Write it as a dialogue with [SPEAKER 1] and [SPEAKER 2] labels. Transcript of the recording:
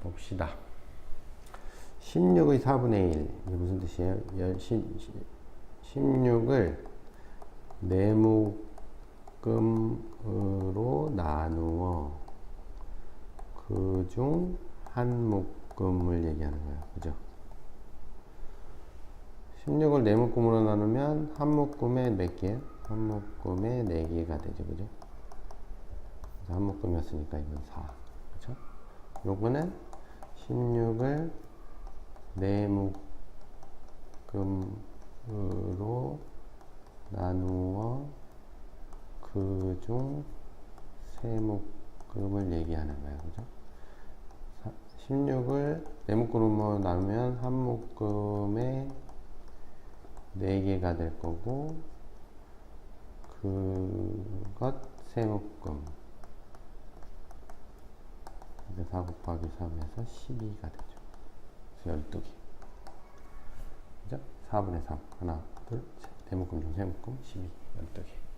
[SPEAKER 1] 봅시다. 16의 4분의 1. 이게 무슨 뜻이에요? 16을 네묶음으로 나누어 그 중 한 묶음을 얘기하는 거예요. 그죠? 16을 네 묶음으로 나누면 한 묶음에 몇 개? 한 묶음에 네 개가 되죠. 그죠? 한 묶음이었으니까 이건 4. 그죠? 요거는 16을 네 묶음으로 나누어 그 중세 묶음을 얘기하는 거예요. 그죠? 16을 네 묶음으로 나누면 한 묶음에 4개가 될 거고 그것 세 묶음 그래서 4 곱하기 3에서 12가 되죠. 그래서 12개. 그죠? 4분의 3. 하나, 둘, 셋. 네 묶음 중세 묶음 12. 12개.